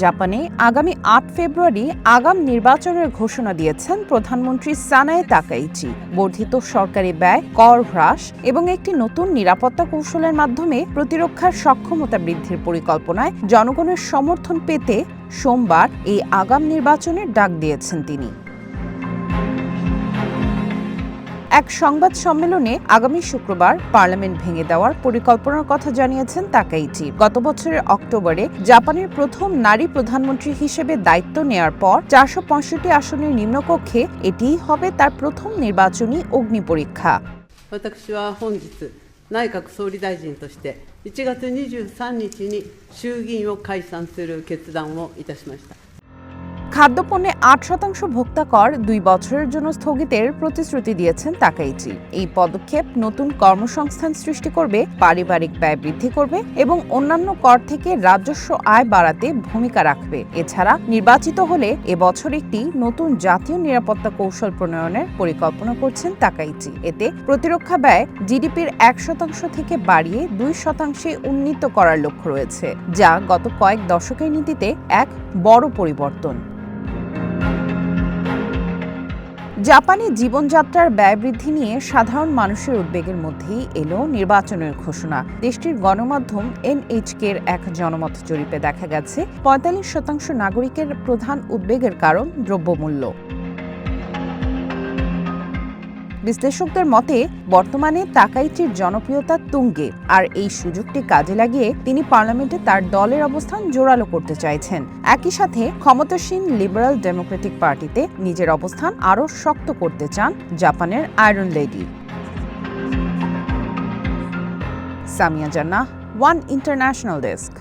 জাপানে আগামী আট ফেব্রুয়ারি আগাম নির্বাচনের ঘোষণা দিয়েছেন প্রধানমন্ত্রী সানায় তাকাইচি। বর্ধিত সরকারি ব্যয়, কর হ্রাস এবং একটি নতুন নিরাপত্তা কৌশলের মাধ্যমে প্রতিরক্ষার সক্ষমতা বৃদ্ধির পরিকল্পনায় জনগণের সমর্থন পেতে সোমবার এই আগাম নির্বাচনের ডাক দিয়েছেন তিনি। এক সংবাদ সম্মেলনে আগামী শুক্রবার পার্লামেন্ট ভেঙে দেওয়ার পরিকল্পনার কথা জানিয়েছেন তাকাইচি গত বছরের অক্টোবরে জাপানের প্রথম নারী প্রধানমন্ত্রী হিসেবে দায়িত্ব নেয়ার পর চারশো পঁয়ষট্টি আসনের নিম্নকক্ষে এটিই হবে তার প্রথম নির্বাচনী অগ্নি পরীক্ষা 私は本日、内閣総理大臣として、1月23日に衆議院を解散する決断をいたしました。 খাদ্যপণ্যে আট শতাংশ ভোক্তা কর দুই বছরের জন্য স্থগিতের প্রতিশ্রুতি দিয়েছেন তাকাইচি। এই পদক্ষেপ নতুন কর্মসংস্থান সৃষ্টি করবে, পারিবারিক ব্যয় বৃদ্ধি করবে এবং অন্যান্য কর থেকে রাজস্ব আয় বাড়াতে ভূমিকা রাখবে। এছাড়া নির্বাচিত হলে এবছর একটি নতুন জাতীয় নিরাপত্তা কৌশল প্রণয়নের পরিকল্পনা করছেন তাকাইচি। এতে প্রতিরক্ষা ব্যয় জিডিপির এক শতাংশ থেকে বাড়িয়ে দুই শতাংশে উন্নীত করার লক্ষ্য রয়েছে, যা গত কয়েক দশকের নীতিতে এক বড় পরিবর্তন। জাপানে জীবনযাত্রার ব্যয় বৃদ্ধি নিয়ে সাধারণ মানুষের উদ্বেগের মধ্যেই এলো নির্বাচনের ঘোষণা। দেশটির গণমাধ্যম এনএইচকে এর এক জনমত জরিপে দেখা গেছে, পঁয়তাল্লিশ শতাংশ নাগরিকের প্রধান উদ্বেগের কারণ দ্রব্যমূল্য। বিশ্লেষকদের মতে, বর্তমানে তাকাইচির জনপ্রিয়তা তুঙ্গে, আর এই সুযোগটি কাজে লাগিয়ে তিনি পার্লামেন্টে তার দলের অবস্থান জোরালো করতে চাইছেন। একই সাথে, ক্ষমতাসীন লিবারাল ডেমোক্রেটিক পার্টিতে নিজের অবস্থান আরও শক্ত করতে চান জাপানের আয়রন লেডি। সামিয়া জান্নাহ, ওয়ান ইন্টারন্যাশনাল ডেস্ক।